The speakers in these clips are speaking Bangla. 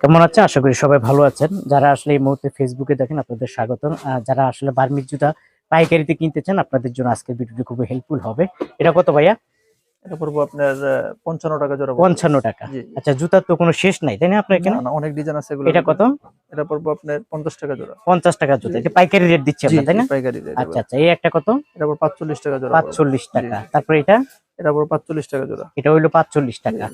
কেমন আছেন? আশা করি সবাই ভালো আছেন। যারা আসলে এই মুহূর্তে ফেসবুকে দেখেন আপনাদের স্বাগতম। যারা আসলে বার্মিক জুতা পাইকারিতে কিনতে চান আপনাদের জন্য আজকের ভিডিওটি খুবই হেল্পফুল হবে। এটা কত ভাইয়া? এটা পড়ব আপনার পঞ্চান্ন টাকা জোড়া। পঞ্চান্ন টাকা। আচ্ছা জুতার তো কোনো শেষ নাই তাই না আপনার এখানে? না, না, অনেক ডিজাইন আছে এগুলো। এটা কত? এটা পড়ব আপনার পঞ্চাশ টাকা জোড়া। পঞ্চাশ টাকা জুতা। এটা পাইকারি রেট দিচ্ছে আপনার তাই না? পাইকারি rate আচ্ছা আচ্ছা এই একটা কত? এটা পড়ব পাঁচচল্লিশ টাকা জোড়া। পাঁচচল্লিশ টাকা। তারপরে এটা? এটা পড়ব পাঁচচল্লিশ টাকা জোড়া। এটা হইল পাঁচচল্লিশ টাকা।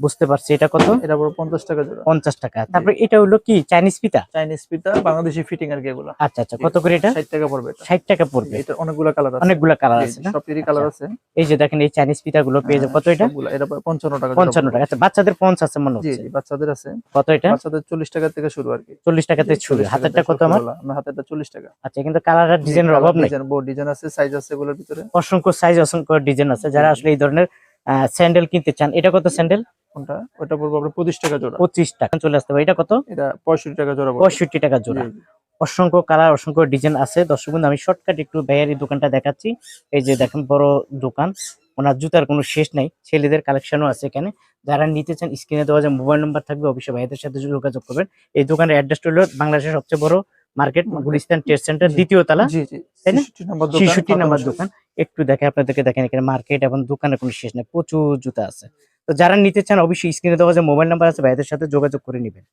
বুঝতে পারছি এটা কত? এটা পড়ব পঞ্চাশ টাকা জোড়া। পঞ্চাশ টাকা। তারপরে এটা হলো কি? চাইনিজ পিতা চাইনিজ পিতা বাংলাদেশি ফিটিং আর কি এগুলো। আচ্ছা আচ্ছা কত করে এটা? ষাট টাকা পড়বে এটা। ষাট টাকা পড়বে। এটা অনেকগুলো কালার আছে। অনেকগুলা কালার আছে সব কালার আছে। এই যে দেখেন এই চাইনিজ পিতা গুলো পেয়ে যাবে। কত এটা? এটা পঞ্চান্ন টাকা জোড়া পঞ্চান্ন পড়বে। টাকা আচ্ছা বাচ্চাদের পঞ্চ আছে মনে হচ্ছে। জি বাচ্চাদের আছে। কত এটা? বাচ্চাদের চল্লিশ টাকা থেকে শুরু আর কি। চল্লিশ টাকাতে ছুরি 40 হাতেরটা কত থেকে আমার? না হাতেরটা চল্লিশ টাকা। আচ্ছা কিন্তু কালার আর ডিজাইনের অভাব নেই। ডিজাইন বহু ডিজাইন আছে সাইজ আছে এগুলোর ভিতরে। অসংখ্য সাইজ অসংখ্য ডিজাইন আছে। যারা। আসলে এই ধরনের স্যান্ডেল কিনতে চান এটা কত স্যান্ডেল কোনটা ওটা পড়ব আপনার পঁচিশ টাকা জোড়া। পঁচিশ টাকা। চলে আসতে হবে এটা কত? এটা পঁয়ষট্টি টাকা জোড়া। পঁয়ষট্টি টাকা জোড়া। অসংখ্য কালার অসংখ্য ডিজাইন আছে। দর্শক বন্ধু আমি শর্টকাট একটু ভাইয়ার এই দোকানটা দেখাচ্ছি। এই যে দেখেন বড় দোকান। ওনার জুতার কোনো শেষ নাই। ছেলেদের কালেকশনও আছে এখানে। যারা নিতে চান স্ক্রিনে দেওয়া যায় মোবাইল নাম্বার থাকবে অবশ্যই ভাইয়াদের সাথে যোগাযোগ করবেন। এই দোকানের অ্যাড্রেসটা হলো বাংলাদেশের সবচেয়ে বড় মার্কেট গুলিস্তান ট্রেড সেন্টার দ্বিতীয় তলা। তাই না? 66 নাম্বার দোকান ছেষট্টি নাম্বার দোকান। একটু দেখে আপনাদেরকে দেখেন এখানে মার্কেট এবং দোকানের কোনো শেষ নেই। প্রচুর জুতা আছে। তো যারা নিতে চান, অবশ্যই স্ক্রিনে দেওয়া যে মোবাইল নাম্বার আছে, ভাইদের সাথে যোগাযোগ করে নেবেন।